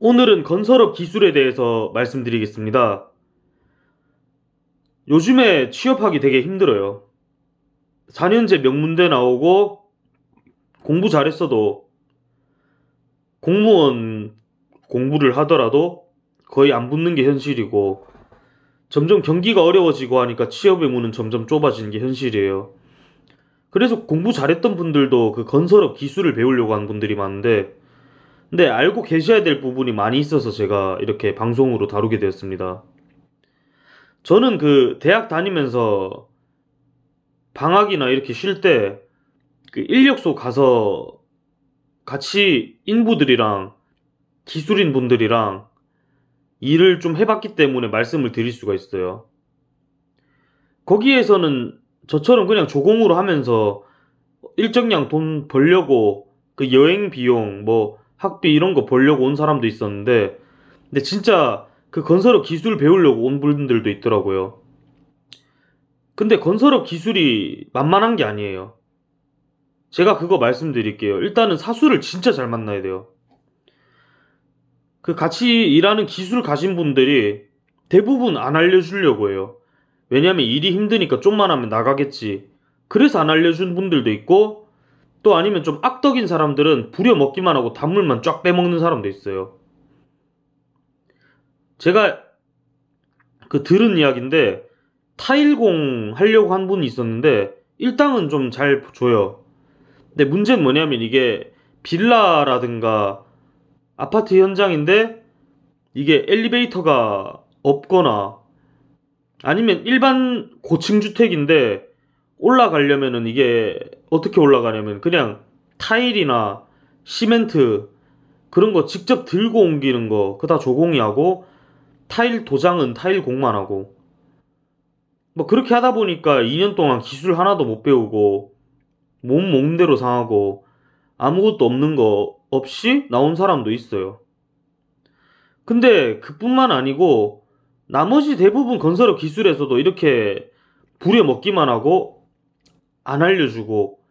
오늘은 건설업 기술에 대해서 말씀드리겠습니다. 요즘에 취업하기 되게 힘들어요. 4년제 명문대 나오고 공부 잘했어도 공무원 공부를 하더라도 거의 안 붙는 게 현실이고 점점 경기가 어려워지고 하니까 취업의 문은 점점 좁아지는 게 현실이에요. 그래서 공부 잘했던 분들도 그 건설업 기술을 배우려고 하는 분들이 많은데 근데 알고 계셔야 될 부분이 많이 있어서 제가 이렇게 방송으로 다루게 되었습니다. 저는 그 대학 다니면서 방학이나 이렇게 쉴 때 그 인력소 가서 같이 인부들이랑 기술인 분들이랑 일을 좀 해봤기 때문에 말씀을 드릴 수가 있어요. 거기에서는 저처럼 그냥 조공으로 하면서 일정량 돈 벌려고 그 여행 비용 뭐 학비 이런 거 벌려고 온 사람도 있었는데 근데 진짜 그 건설업 기술 배우려고 온 분들도 있더라고요. 근데 건설업 기술이 만만한 게 아니에요. 제가 그거 말씀드릴게요. 일단은 사수를 진짜 잘 만나야 돼요. 그 같이 일하는 기술 가신 분들이 대부분 안 알려주려고 해요. 왜냐면 일이 힘드니까 좀만 하면 나가겠지. 그래서 안 알려준 분들도 있고 또 아니면 좀 악덕인 사람들은 부려먹기만 하고 단물만 쫙 빼먹는 사람도 있어요. 제가 그 들은 이야기인데 타일공 하려고 한 분이 있었는데 일당은 좀 잘 줘요. 근데 문제는 뭐냐면 이게 빌라라든가 아파트 현장인데 이게 엘리베이터가 없거나 아니면 일반 고층 주택인데 올라가려면은 이게 어떻게 올라가냐면 그냥 타일이나 시멘트 그런 거 직접 들고 옮기는 거 그다 조공이 하고 타일 도장은 타일 공만 하고 뭐 그렇게 하다 보니까 2년 동안 기술 하나도 못 배우고 몸 먹는 대로 상하고 아무것도 없는 거 없이 나온 사람도 있어요. 근데 그뿐만 아니고 나머지 대부분 건설업 기술에서도 이렇게 부려 먹기만 하고 안 알려주고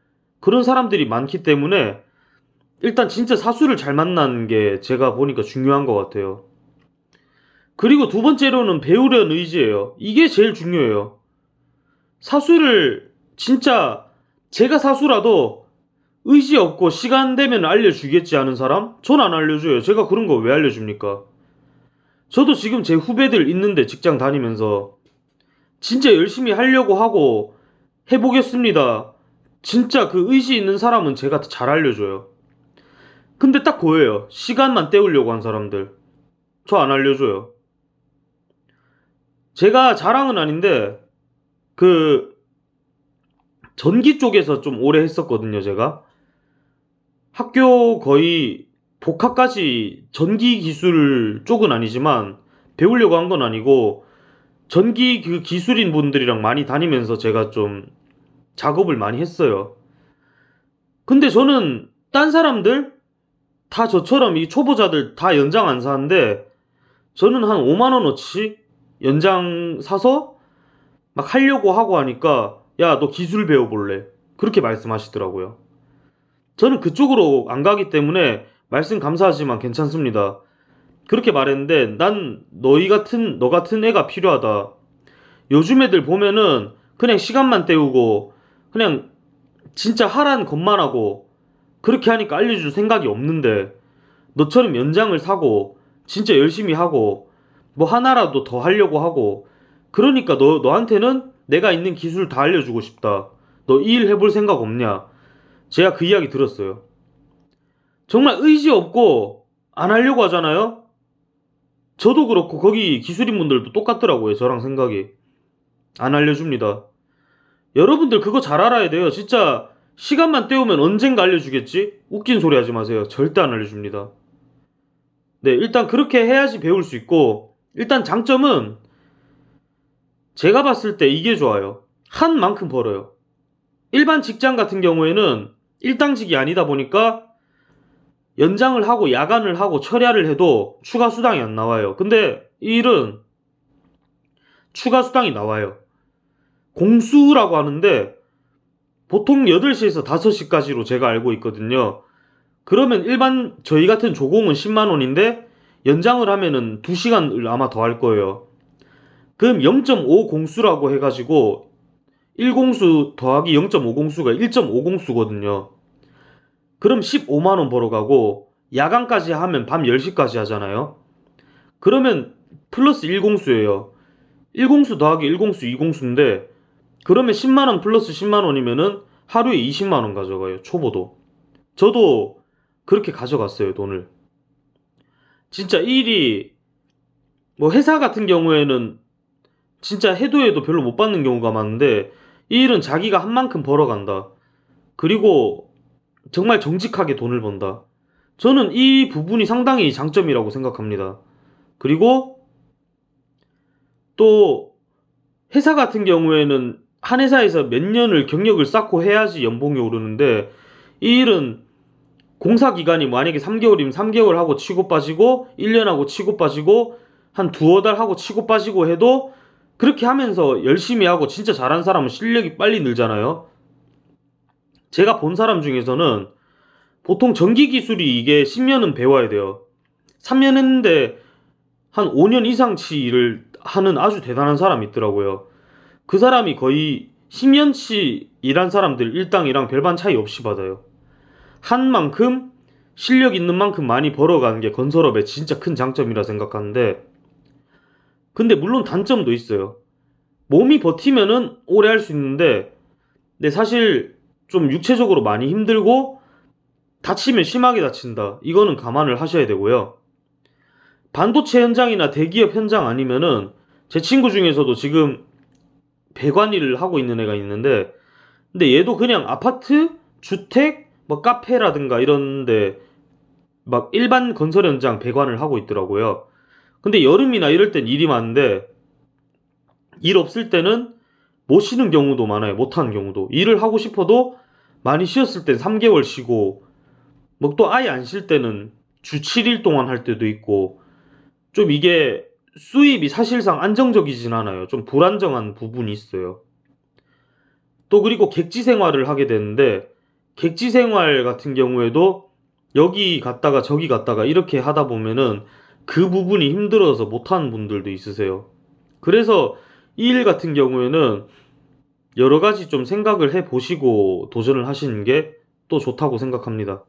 그런 사람들이 많기 때문에 일단 진짜 사수를 잘 만나는 게 제가 보니까 중요한 것 같아요. 그리고 두 번째로는 배우려는 의지예요. 이게 제일 중요해요. 사수를 진짜 제가 사수라도 의지 없고 시간 되면 알려주겠지 하는 사람? 전 안 알려줘요. 제가 그런 거 왜 알려줍니까? 저도 지금 제 후배들 있는데 직장 다니면서 진짜 열심히 하려고 하고 해보겠습니다. 진짜 그 의지 있는 사람은 제가 잘 알려줘요. 근데 딱 그거예요. 시간만 때우려고 한 사람들. 저 안 알려줘요. 제가 자랑은 아닌데, 그, 전기 쪽에서 좀 오래 했었거든요, 제가. 학교 거의 복학까지 전기 기술 쪽은 아니지만, 배우려고 한 건 아니고, 전기 그 기술인 분들이랑 많이 다니면서 제가 좀 작업을 많이 했어요. 근데 저는 딴 사람들 다 저처럼 이 초보자들 다 연장 안 사는데 저는 한 5만 원어치 연장 사서 막 하려고 하고 하니까 야 너 기술 배워볼래 그렇게 말씀하시더라고요. 저는 그쪽으로 안 가기 때문에 말씀 감사하지만 괜찮습니다. 그렇게 말했는데 난 너희 같은 너 같은 애가 필요하다. 요즘 애들 보면은 그냥 시간만 때우고 그냥 진짜 하란 것만 하고 그렇게 하니까 알려줄 생각이 없는데 너처럼 연장을 사고 진짜 열심히 하고 뭐 하나라도 더 하려고 하고 그러니까 너 너한테는 내가 있는 기술 다 알려주고 싶다. 너 이 일 해볼 생각 없냐? 제가 그 이야기 들었어요. 정말 의지 없고 안 하려고 하잖아요. 저도 그렇고 거기 기술인 분들도 똑같더라고요. 저랑 생각이 안 알려줍니다. 여러분들 그거 잘 알아야 돼요. 진짜 시간만 때우면 언젠가 알려주겠지? 웃긴 소리 하지 마세요. 절대 안 알려줍니다. 네, 일단 그렇게 해야지 배울 수 있고, 일단 장점은 제가 봤을 때 이게 좋아요. 한 만큼 벌어요. 일반 직장 같은 경우에는 일당직이 아니다 보니까 연장을 하고 야간을 하고 철야를 해도 추가 수당이 안 나와요. 근데 이 일은 추가 수당이 나와요. 공수라고 하는데 보통 8시에서 5시까지로 제가 알고 있거든요. 그러면 일반 저희 같은 조공은 10만 원인데 연장을 하면은 2시간을 아마 더 할 거예요. 그럼 0.5 공수라고 해 가지고 1공수 더하기 0.5 공수가 1.5 공수거든요. 그럼 15만 원 벌어 가고 야간까지 하면 밤 10시까지 하잖아요. 그러면 플러스 1공수예요. 1공수 더하기 1공수 2공수인데 그러면 10만원 플러스 10만원이면은 하루에 20만원 가져가요. 초보도. 저도 그렇게 가져갔어요. 돈을. 진짜 이 일이 뭐 회사 같은 경우에는 진짜 해도 해도 별로 못 받는 경우가 많은데 이 일은 자기가 한 만큼 벌어간다. 그리고 정말 정직하게 돈을 번다. 저는 이 부분이 상당히 장점이라고 생각합니다. 그리고 또 회사 같은 경우에는 한 회사에서 몇 년을 경력을 쌓고 해야지 연봉이 오르는데 이 일은 공사 기간이 만약에 3개월이면 3개월 하고 치고 빠지고 1년 하고 치고 빠지고 한 두어 달 하고 치고 빠지고 해도 그렇게 하면서 열심히 하고 진짜 잘한 사람은 실력이 빨리 늘잖아요. 제가 본 사람 중에서는 보통 전기 기술이 이게 10년은 배워야 돼요. 3년 했는데 한 5년 이상치 일을 하는 아주 대단한 사람이 있더라고요. 그 사람이 거의 10년치 일한 사람들 일당이랑 별반 차이 없이 받아요. 한 만큼 실력 있는 만큼 많이 벌어가는 게 건설업의 진짜 큰 장점이라 생각하는데 근데 물론 단점도 있어요. 몸이 버티면은 오래 할 수 있는데 근데 사실 좀 육체적으로 많이 힘들고 다치면 심하게 다친다. 이거는 감안을 하셔야 되고요. 반도체 현장이나 대기업 현장 아니면은 제 친구 중에서도 지금 배관 일을 하고 있는 애가 있는데 근데 얘도 그냥 아파트, 주택, 뭐 카페라든가 이런데 막 일반 건설 현장 배관을 하고 있더라고요. 근데 여름이나 이럴 땐 일이 많은데 일 없을 때는 못 쉬는 경우도 많아요. 못 하는 경우도. 일을 하고 싶어도 많이 쉬었을 땐 3개월 쉬고 뭐 또 아예 안 쉴 때는 주 7일 동안 할 때도 있고 좀 이게 수입이 사실상 안정적이진 않아요. 좀 불안정한 부분이 있어요. 또 그리고 객지 생활을 하게 되는데 객지 생활 같은 경우에도 여기 갔다가 저기 갔다가 이렇게 하다 보면은 그 부분이 힘들어서 못하는 분들도 있으세요. 그래서 이 일 같은 경우에는 여러 가지 좀 생각을 해 보시고 도전을 하시는 게 또 좋다고 생각합니다.